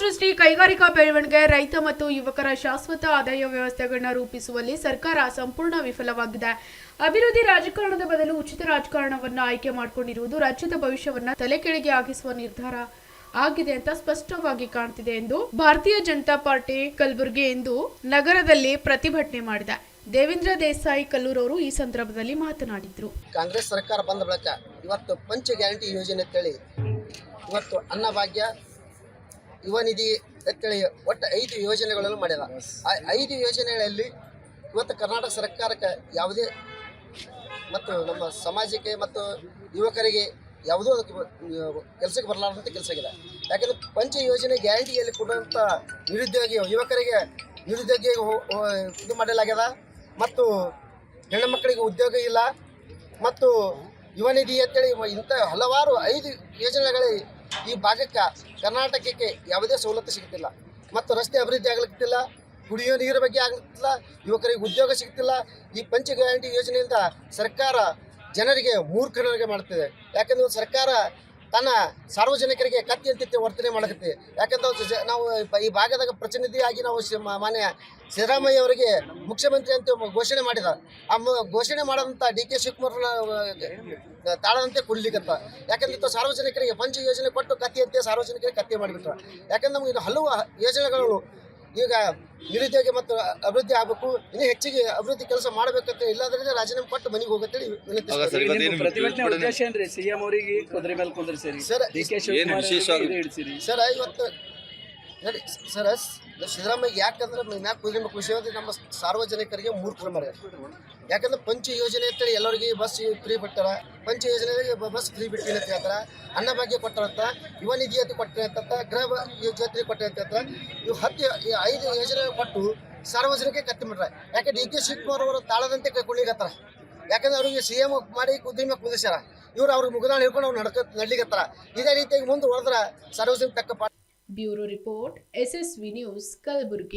ದೃಷ್ಟಿ ಕೈಗಾರಿಕಾ ಬೆಳವಣಿಗೆ, ರೈತ ಮತ್ತು ಯುವಕರ ಶಾಶ್ವತ ಆದಾಯ ವ್ಯವಸ್ಥೆಗಳನ್ನ ರೂಪಿಸುವಲ್ಲಿ ಸರ್ಕಾರ ಸಂಪೂರ್ಣ ವಿಫಲವಾಗಿದೆ. ಅಭಿವೃದ್ಧಿ ರಾಜಕಾರಣದ ಬದಲು ಉಚಿತ ರಾಜಕಾರಣವನ್ನು ಆಯ್ಕೆ ಮಾಡಿಕೊಂಡಿರುವುದು ರಾಜ್ಯದ ಭವಿಷ್ಯವನ್ನ ತಲೆಕೆಳಗೆ ಆಗಿಸುವ ನಿರ್ಧಾರ ಆಗಿದೆ ಅಂತ ಸ್ಪಷ್ಟವಾಗಿ ಕಾಣ್ತಿದೆ ಎಂದು ಭಾರತೀಯ ಜನತಾ ಪಾರ್ಟಿ ಕಲಬುರಗಿ ಎಂದು ನಗರದಲ್ಲಿ ಪ್ರತಿಭಟನೆ ಮಾಡಿದೆ. ದೇವೇಂದ್ರ ದೇಸಾಯಿ ಕಲ್ಲೂರವರು ಈ ಸಂದರ್ಭದಲ್ಲಿ ಮಾತನಾಡಿದ್ರು. ಕಾಂಗ್ರೆಸ್ ಸರ್ಕಾರ ಬಂದ ಬಳಿಕ ಇವತ್ತು ಪಂಚ ಗ್ಯಾರಂಟಿ ಯೋಜನೆ ಇವತ್ತು ಅನ್ನಭಾಗ್ಯ ಯುವ ನಿಧಿ ಅಂತೇಳಿ ಒಟ್ಟು ಐದು ಯೋಜನೆಗಳನ್ನು ಮಾಡ್ಯದ ಆ ಐದು ಯೋಜನೆಗಳಲ್ಲಿ ಇವತ್ತು ಕರ್ನಾಟಕ ಸರ್ಕಾರಕ್ಕೆ ಯಾವುದೇ ಮತ್ತು ನಮ್ಮ ಸಮಾಜಕ್ಕೆ ಮತ್ತು ಯುವಕರಿಗೆ ಯಾವುದೋ ಕೆಲಸಕ್ಕೆ ಬರಲಾರ್ದಂಥ ಕೆಲಸ ಆಗಿದೆ. ಯಾಕಂದರೆ ಪಂಚ ಯೋಜನೆ ಗ್ಯಾರಂಟಿಯಲ್ಲಿ ಕೊಡುವಂಥ ನಿರುದ್ಯೋಗಿ ಯುವಕರಿಗೆ ನಿರುದ್ಯೋಗಿ ಇದು ಮಾಡಲಾಗ್ಯದ. ಮತ್ತು ಹೆಣ್ಣು ಮಕ್ಕಳಿಗೆ ಉದ್ಯೋಗ ಇಲ್ಲ. ಮತ್ತು ಯುವ ನಿಧಿ ಅಂತೇಳಿ ಇಂಥ ಹಲವಾರು ಐದು ಯೋಜನೆಗಳು ಈ ಭಾಗಕ್ಕೆ ಕರ್ನಾಟಕಕ್ಕೆ ಯಾವುದೇ ಸವಲತ್ತು ಸಿಗ್ತಿಲ್ಲ. ಮತ್ತು ರಸ್ತೆ ಅಭಿವೃದ್ಧಿ ಆಗ್ಲಿಕ್ಕಿಲ್ಲ ಕುಡಿಯೋ ನೀರು ಬಗ್ಗೆ ಆಗ್ಲಿಕ್ಕಿಲ್ಲ, ಯುವಕರಿಗೆ ಉದ್ಯೋಗ ಸಿಗ್ತಿಲ್ಲ. ಈ ಪಂಚ ಗ್ಯಾರಂಟಿ ಯೋಜನೆಯಿಂದ ಸರ್ಕಾರ ಜನರಿಗೆ ಮೂರ್ಖನಿಗೆ ಮಾಡ್ತಿದೆ. ಯಾಕಂದ್ರೆ ಸರ್ಕಾರ ತನ್ನ ಸಾರ್ವಜನಿಕರಿಗೆ ಕತ್ತಿ ಅಂತಿತ್ತು ವರ್ತನೆ ಮಾಡಕತ್ತಿ. ಯಾಕಂದ್ರೆ ನಾವು ಈ ಭಾಗದಾಗ ಪ್ರತಿನಿಧಿಯಾಗಿ ನಾವು ಮಾನ್ಯ ಸಿದ್ದರಾಮಯ್ಯ ಅವರಿಗೆ ಮುಖ್ಯಮಂತ್ರಿ ಅಂತ ಘೋಷಣೆ ಮಾಡಿದ. ಆ ಘೋಷಣೆ ಮಾಡದಂತ ಡಿ ಕೆ ಶಿವಕುಮಾರ್ ತಾಳದಂತೆ ಕುಡ್ಲಿಕ್ಕತ್ತ ಯಾಕಂದ್ರೆ ಇತ್ತು ಸಾರ್ವಜನಿಕರಿಗೆ ಪಂಚ ಯೋಜನೆ ಕೊಟ್ಟು ಕತ್ತಿ ಅಂತೆ ಸಾರ್ವಜನಿಕರಿಗೆ ಕತ್ತಿ ಮಾಡಿಬಿಟ್ರ. ಯಾಕಂದ್ರೆ ನಮ್ಗೆ ಇದು ಹಲವು ಯೋಜನೆಗಳು ಈಗ ನಿರುದ್ಯೋಗ ಮತ್ತು ಅಭಿವೃದ್ಧಿ ಆಗಬೇಕು ಇನ್ನೂ ಹೆಚ್ಚಿಗೆ ಅಭಿವೃದ್ಧಿ ಕೆಲಸ ಮಾಡಬೇಕಂತ ಇಲ್ಲಾಂದ್ರೆ ರಾಜೀನಾಮೆ ಕೊಟ್ಟು ಮನೆಗೆ ಹೋಗತ್ತೇಳಿ ಪ್ರತಿಭಟನೆ ಉದ್ದೇಶ ಏನ್ರಿ? ಸಿಎಂ ಅವರಿಗೆ ಕುದುರೆ ಮೇಲೆ ಕುಂದ್ರಿಸಿರಿ. ಸರ್, ಡಿ ಕೆ ಏನು ಸರ್ ಇವತ್ತು ನೋಡಿ ಸರ್ ಸಿದ್ದರಾಮಯ್ಯ ಯಾಕಂದ್ರೆ ಮ್ಯಾಕ್ ಕುದುರೆ ಖುಷಿ ಅಂದ್ರೆ ನಮ್ಮ ಸಾರ್ವಜನಿಕರಿಗೆ ಮೂರು ಮಾಡ್ಯಾರ. ಯಾಕಂದ್ರೆ ಪಂಚ ಯೋಜನೆ ಅಂತೇಳಿ ಎಲ್ಲರಿಗೆ ಬಸ್ ಫ್ರೀ ಬಿಟ್ಟಾರ ಪಂಚ ಯೋಜನೆಗಳಿಗೆ ಬಸ್ ಫ್ರೀ ಬಿಟ್ಟಿಲ್ಲ ಅಂತ ಹೇಳ್ತಾರ. ಅನ್ನಭಾಗ್ಯ ಕೊಟ್ಟಂತ, ಯುವ ನಿಧಿ ಅಂತ ಕೊಟ್ಟರೆ ಅಂತ ಗೃಹ ಯೋಜನೆ ಕೊಟ್ಟರೆ ಅಂತ ಹೇಳ್ತಾರ. ಇವು ಹತ್ತು ಐದು ಯೋಜನೆ ಕೊಟ್ಟು ಸಾರ್ವಜನಿಕ ಕತ್ತಿ ಮಾಡ್ರೆ ಯಾಕೆ ಡಿ ಕೆ ಶಿವಕುಮಾರ್ ಅವರು ತಾಳದಂತೆ ಕುಣಿಗತ್ತಾರ ಯಾಕಂದ್ರೆ ಅವ್ರಿಗೆ ಸಿ ಎಂ ಮಾಡಿ ಕುದುರೆ ಮೇಲೆ ಕುಂದಿಸ್ಯಾರ. ಇವ್ರು ಅವ್ರಿಗೆ ಮುಗದಾಣ ಹಿಡ್ಕೊಂಡು ಅವ್ರು ನಡ್ಕ ನಡ್ಲಿಕತ್ತಾರ. ಇದೇ ರೀತಿಯಾಗಿ ಮುಂದೆ ಹೊಡೆದ್ರ ಸಾರ್ವಜನಿಕ ತಕ್ಕ bureau report, S S V news, Kalaburagi.